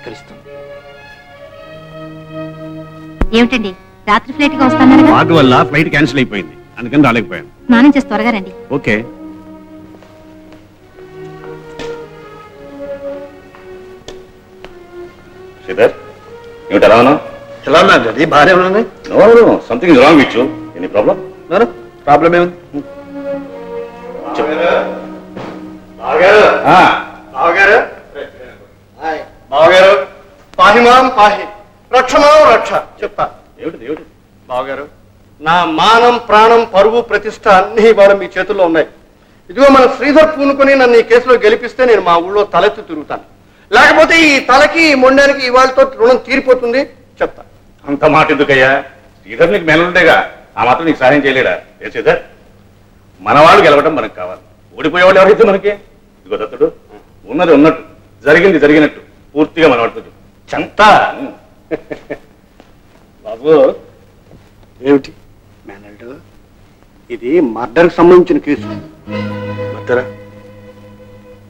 ధిక్కరిస్తుంది ఏమిటండి? రాత్రి ఫ్లైట్గా వస్తానన్నారు వాటి వల్ల ఫ్లైట్ క్యాన్సిల్ అయిపోయింది. అందుకని రాలేకపోయాను. స్నానం చేసి త్వరగా రండి. ఓకే. శ్రీధర్ ఏమిటి ఎలా ఉన్నావు? ఎలా ఉన్నాను అది బాగానే ఉన్నాను. No something is wrong with you any problem problem ఏముంది బావగారు బావగారు పాహిమాం పాహి. రక్షమాం రక్ష. చెప్తా. ఏమిటి ఏమిటి బావగారు నా మానం ప్రాణం పరువు ప్రతిష్ట అన్ని ఇవాళ మీ చేతుల్లో ఉన్నాయి. ఇదిగో మన శ్రీధర్ పూనుకొని నన్ను ఈ కేసులో గెలిపిస్తే నేను మా ఊళ్ళో తలెత్తి తిరుగుతాను. లేకపోతే ఈ తలకి ఈ మొండానికి ఇవాళతో రుణం తీరిపోతుంది? చెప్తా. అంత మాట ఎందుకయ్యా? శ్రీధర్ నీకు మెనలుండేగా ఆ మాత్రం నీకు సహాయం చేయలేడా? ఏ శ్రీధర్? మన వాళ్ళు గెలవడం మనకు కావాలి. ఓడిపోయేవాళ్ళు ఎవరైతే మనకి? ఇదిగో దత్తుడు ఉన్నది ఉన్నట్టు జరిగింది జరిగినట్టు పూర్తిగా మన వాడితో చెప్పు. చెంత బాబు ఏమిటి? మేనల్డ్ ఇది మర్డర్కి సంబంధించిన కేసు. మర్డరా?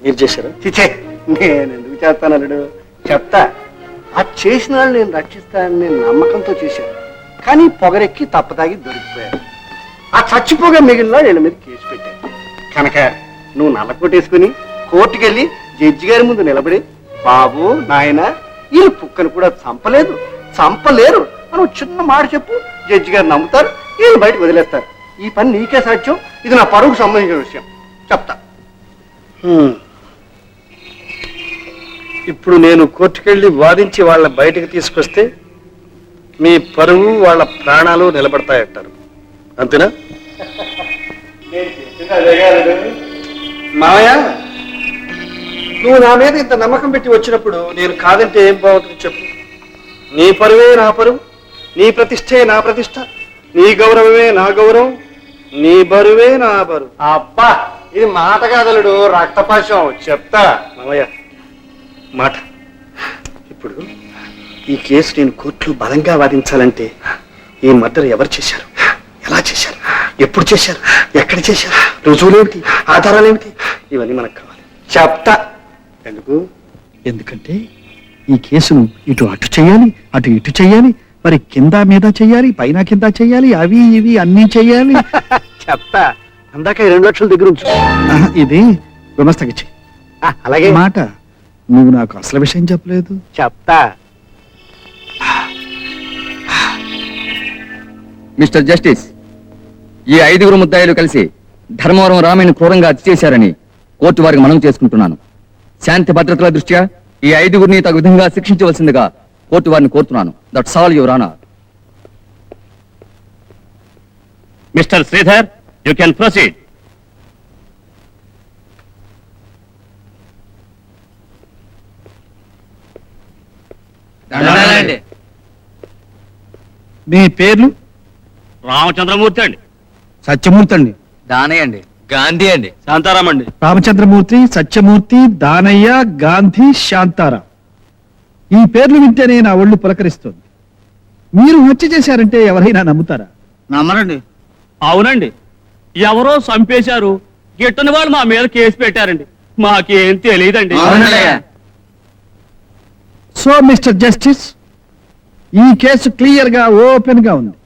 మీరు చేశారా? చిచే నేను ఎందుకు చేస్తాను అల్లుడు? చెప్తా. ఆ చేసిన వాళ్ళు నేను రక్షిస్తానని నేను నమ్మకంతో చేశాను. కానీ పొగరెక్కి తప్పదాగి దొరికిపోయారు ఆ చచ్చిపోగా మిగిలిన వీళ్ళ మీద కేసు పెట్టాను. కనుక నువ్వు నల్ల కొట్టేసుకుని కోర్టుకి వెళ్ళి జడ్జి గారి ముందు నిలబడి బాబు నాయన ఈ కుక్కను కూడా చంపలేదు. చంపలేరు. అని ఒక చిన్న మాట చెప్పు. జడ్జి గారు నమ్ముతారు. ఈయన బయటకు వదిలేస్తారు. ఈ పని నీకే సాధ్యం. ఇది నా పరువుకు సంబంధించిన విషయం. చెప్తా. ఇప్పుడు నేను కోర్టుకెళ్ళి వాదించి వాళ్ళ బయటకు తీసుకొస్తే మీ పరువు వాళ్ళ ప్రాణాలు నిలబడతాయంటారు. అంతేనా? మావయ్య నువ్వు నా మీద ఇంత నమ్మకం పెట్టి వచ్చినప్పుడు నేను కాదంటే ఏం బాగుంటుంది చెప్పు. నీ పరువే నా పరువు నీ ప్రతిష్టే నా ప్రతిష్ట నీ గౌరవమే నా గౌరవం నీ బరువే నా బరువు. అబ్బా ఇది మాట కాదలుడు రక్తపాశం చెప్తా. మామయ్య మాట. ఇప్పుడు ఈ కేసు నేను కోర్టులో బలంగా వాదించాలంటే ఈ మర్డర్ ఎవరు చేశారు? ఎలా చేశారు? ఎప్పుడు చేశారు? ఎక్కడ చేశారు? రుజువులేమిటి? ఆధారాలేమిటి? ఇవన్నీ మనకు కావాలి. చెప్తా. ఎందుకు? ఎందుకంటే ఈ కేసును ఇటు అటు చేయాలి అటు ఇటు చేయాలి మరి కింద మీద చేయాలి పైన కింద చేయాలి అవి ఇవి అన్నీ చేయాలి. చెప్తా అందాక ఈ రెండు లక్షల దగ్గర ఉంచు. ఇది గుమస్తగిచ్చి ఆ, అలాగే. మాట నువ్వు నాకు అసలు విషయం చెప్పలేదు. చెప్తా మిస్టర్ జస్టిస్ ఈ ఐదుగురు ముద్దాయిలు కలిసి ధర్మవరం రామయ్యను క్రూరంగా హత్య చేశారని కోర్టు వారికి మనం చేసుకుంటున్నాను. శాంతి భద్రతల దృష్ట్యా ఈ ఐదుగురిని తగు విధంగా శిక్షించవలసిందిగా కోర్టు వారిని కోరుతున్నాను. That's all your honour mister Sridhar you can proceed మీ పేర్లు? రామచంద్రమూర్తి అండి. సత్యమూర్తి అండి. దానయ్య అండి. గాంధీ అండి. శాంతారాం అండి. రామచంద్రమూర్తి సత్యమూర్తి దానయ్య గాంధీ శాంతారాం. ఈ పేర్లు వింటేనే నా ఒళ్ళు పులకరిస్తుంది. మీరు హత్య చేశారంటే ఎవరైనా నమ్ముతారా? నమ్మరండి. అవునండి. ఎవరో చంపేశారు. గిట్టని వాళ్ళు మా మీద కేసు పెట్టారండి. మాకేం తెలియదండి సో మిస్టర్ జస్టిస్ ఈ కేసు క్లియర్గా ఓపెన్గా ఉంది.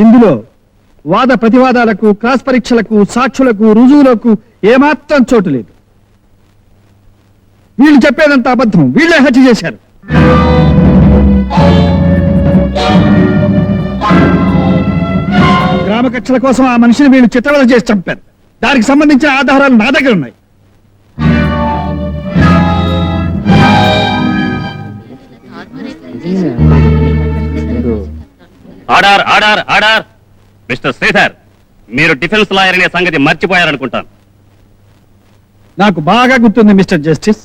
ఇందులో వాద ప్రతివాదాలకు క్రాస్ పరీక్షలకు సాక్షులకు రుజువులకు ఏమాత్రం చోటు లేదు. వీళ్ళు చెప్పేదంత అబద్ధం. వీళ్ళే హత్య చేశారు. గ్రామ కక్షల కోసం ఆ మనిషిని వీళ్ళు చిత్రవద చేసి చంపారు. దానికి సంబంధించిన ఆధారాలు నా దగ్గర ఉన్నాయి. Order order order. Mister Sridhar మీరు డిఫెన్స్ లాయర్ అనే సంగతి మర్చిపోయారనుకుంటాను. నాకు బాగా గుర్తుంది మిస్టర్ జస్టిస్.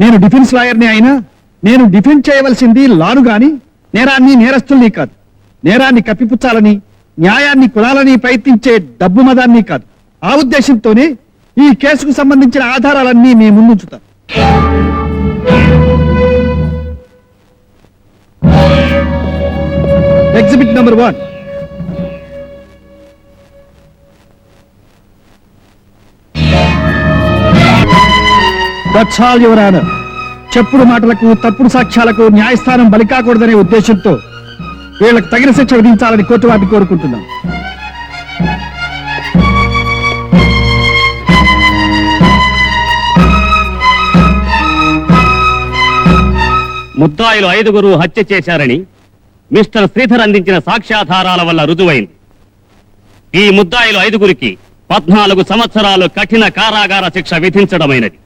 నేను డిఫెన్స్ లాయర్ని అయినా నేను డిఫెండ్ చేయవలసింది లాను గాని నేరాన్ని నేరస్తుల్ని కాదు. నేరాన్ని కప్పిపుచ్చాలని న్యాయాన్ని కులాలని ప్రయత్నించే డబ్బు మదాన్ని కాదు. ఆ ఉద్దేశంతోనే ఈ కేసుకు సంబంధించిన ఆధారాలన్నీ మీ ముందుంచుతాను exhibit number one that's all your honour చెప్పుడు మాటలకు తప్పుడు సాక్ష్యాలకు న్యాయస్థానం బలి కాకూడదనే ఉద్దేశంతో వీళ్ళకు తగిన శిక్ష విధించాలని కోర్టు వారిని కోరుకుంటున్నాం. ముద్దాయిలు ఐదుగురు హత్య చేశారని మిస్టర్ శ్రీధర్ అందించిన సాక్ష్యాధారాల వల్ల రుజువైంది. ఈ ముద్దాయిలు ఐదుగురికి పద్నాలుగు సంవత్సరాలు కఠిన కారాగార శిక్ష విధించడమైనది.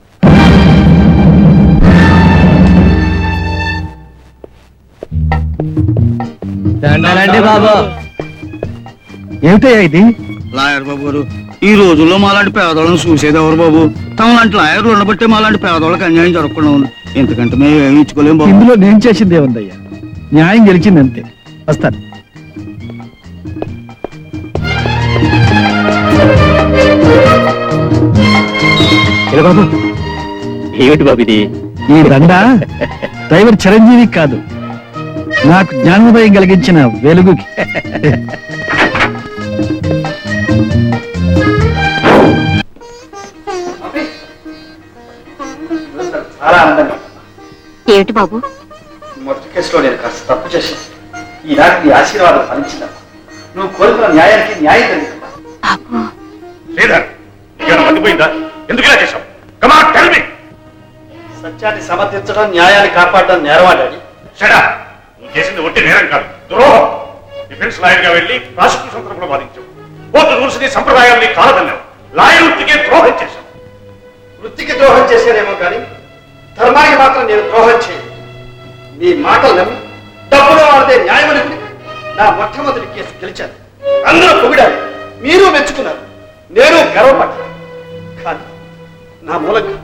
ఏమిటయ్యా ఇది? లాయర్ బాబు గారు ఈ రోజుల్లో మాలాంటి పేదవాళ్ళని చూసేది ఎవరు బాబు? తమ లాంటి లాయర్లు ఉండబట్టే మాలాంటి పేదవాళ్ళకి అన్యాయం జరగకుండా ఉంది. ఎందుకంటే మేము ఏమి ఇచ్చుకోలేం బాబు. ఇందులో నేను చేసిందే ఉందయ్యా న్యాయం గెలిచింది అంతే. వస్తాను. బాబు? ఏమిటి బాబు ఇది? ఈ దండ డ్రైవర్ చిరంజీవి కాదు. నాకు జ్ఞానోదయం కలిగించిన వెలుగుకి. చాలా ఆనందంగా ఏమిటి బాబు? మొదటి కేసులో నేను కాస్త తప్పు చేశాను. ఈనాటి నీ ఆశీర్వాదం ఫలించిందమ్మా నువ్వు కోరుకున్న న్యాయానికి న్యాయం బాబు. మతిపోయిందా ఎందుకు ఇలా చేశావు? కమా టెల్ మీ సత్యాన్ని సమర్థించడం న్యాయాన్ని కాపాడడం నేరమా డాడీ? షడా నువ్వు చేసింది ఒట్టి నేరం కాదు. ద్రోహం. డిఫెన్స్ లాయర్గా వెళ్ళి ప్రాసిక్యూషన్ తరపున బాధించావు కోర్టు రూల్స్ని సంప్రదాయాల్ని కాలదన్నావు. లాయర్ వృత్తికే ద్రోహం చేశావు. వృత్తికి ద్రోహం చేశానేమో కానీ ధర్మానికి మాత్రం నేను ద్రోహం చేయను. మీ మాటలు నమ్మి డబ్బులో వాడితే న్యాయమని నా మొట్టమొదటి కేసు గెలిచాను. అందరూ పొగిడారు మీరు మెచ్చుకున్నారు. నేను గర్వపడ్డాను. కానీ నా మూలంగా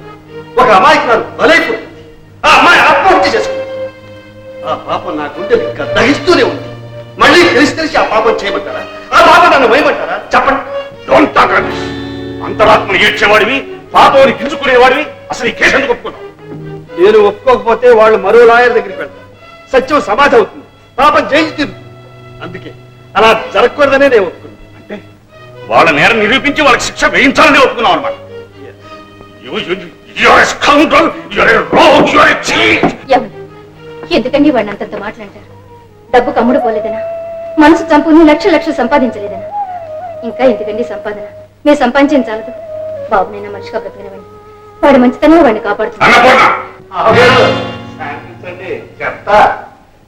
ఒక అమాయకురాలు బలైపోయింది. ఆ అమ్మాయి ఆత్మహత్య చేసుకుంది. ఆ పాపం నా ఇంకా దహిస్తూనే ఉంది. మళ్ళీ తెలిసి తెలిసి ఆ పాపం చేయమంటారా? ఆ పాపం నన్ను వేయమంటారా చెప్పండి. డోంట్ టాక్ రమేష్ అంతరాత్మను ఏడ్చేవాడివి పాపని గింజుకునేవాడివి అసలు ఈ కేసు ఎందుకు ఒప్పుకున్నావు? నేను ఒప్పుకోకపోతే వాళ్ళు మరో లాయర్ దగ్గరికి వెళ్తారు. సత్యం సమాధి అవుతుంది. పాపం జయించి తీరు అందుకే అలా జరగకూడదనే నేను ఒప్పుకున్నాను. అంటే వాళ్ళ నేరం నిరూపించి వాళ్ళకి శిక్ష వేయించాలని ఒప్పుకున్నావు అనమాట ఎవరు ఎందుకండి వాడిని అంతంత మాట్లాడారు డబ్బు కమ్ముడు పోలేదనా? మనసు చంపుని లక్ష లక్షలు సంపాదించలేదనా? ఇంకా ఎందుకండి సంపాదన? మీరు సంపాదించిన చాలదు. బాబునైనా మనిషిగా బ్రతికినవండి వాడి మంచితనంలో వాడిని కాపాడుతుంది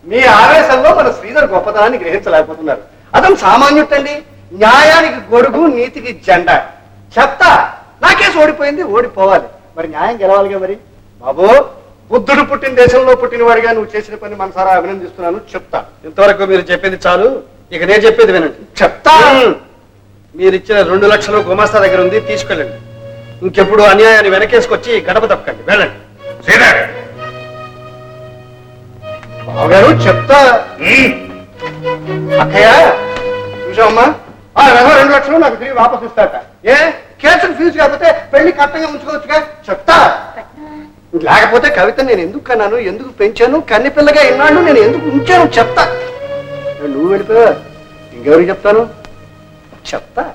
మీ ఆవేశంలో మన శ్రీధర్ గొప్పతనాన్ని గ్రహించలేకపోతున్నారు. అతను సామాన్యుటండి న్యాయానికి గొడుగు నీతికి జెండా. చెప్తా. నాకేసి ఓడిపోయింది ఓడిపోవాలి. మరి న్యాయం గెలవాలిగా మరి? బాబు బుద్ధుడు పుట్టిన దేశంలో పుట్టిన వాడిగా నువ్వు చేసిన పని మనసారా అభినందిస్తున్నాను. చెప్తా. ఇంతవరకు మీరు చెప్పింది చాలు. ఇక నేను చెప్పేది వినండి. చెప్తా. మీరు ఇచ్చిన రెండు లక్షలు గుమాస్తా దగ్గర ఉంది తీసుకెళ్ళండి. ఇంకెప్పుడు అన్యాయాన్ని వెనకేసుకొచ్చి గడప తప్పకండి. వెళ్ళండి. బావగారు చెప్తా. అక్కయ్య చూసావమ్మా? ఆ రెండు లక్షలు నాకు తిరిగి వాపసు ఇస్తాట ఏ? కేసులు ఫీజు కాకపోతే పెళ్ళి కట్టంగా ఉంచుకోవచ్చుగా? చెప్తా. లేకపోతే కవిత నేను ఎందుకు కన్నాను? ఎందుకు పెంచాను? కన్నెపిల్లగా ఇన్నాళ్ళు నేను ఎందుకు ఉంచాను? చెప్తా. నువ్వు వెళ్ళిపోయా ఇంకెవరికి చెప్తాను? చెప్తా.